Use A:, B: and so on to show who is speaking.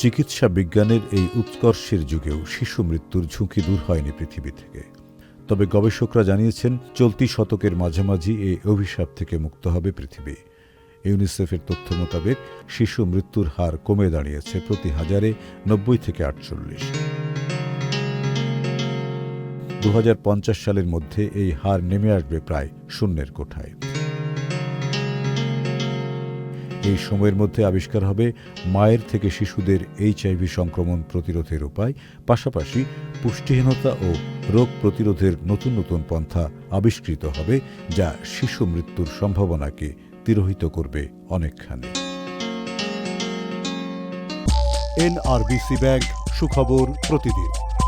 A: চিকিৎসা বিজ্ঞানের এই উৎকর্ষের যুগেও শিশু মৃত্যুর ঝুঁকি দূর হয়নি পৃথিবী থেকে। তবে গবেষকরা জানিয়েছেন, চলতি শতকের মাঝামাঝি এই অভিশাপ থেকে মুক্ত হবে পৃথিবী। ইউনিসেফের তথ্য মোতাবেক শিশু মৃত্যুর হার কমে দাঁড়িয়েছে প্রতি হাজারে নব্বই থেকে আটচল্লিশ। দু সালের মধ্যে এই হার নেমে আসবে প্রায় শূন্যের কোঠায়। এই সময়ের মধ্যে আবিষ্কার হবে মায়ের থেকে শিশুদের এইচআইভি সংক্রমণ প্রতিরোধের উপায়, পাশাপাশি পুষ্টিহীনতা ও রোগ প্রতিরোধের নতুন নতুন পন্থা আবিষ্কৃত হবে যা শিশু মৃত্যুর সম্ভাবনাকে তিরোহিত করবে অনেকখানি।
B: এনআরবিসি ব্যাংক সুখবর প্রতিদিন।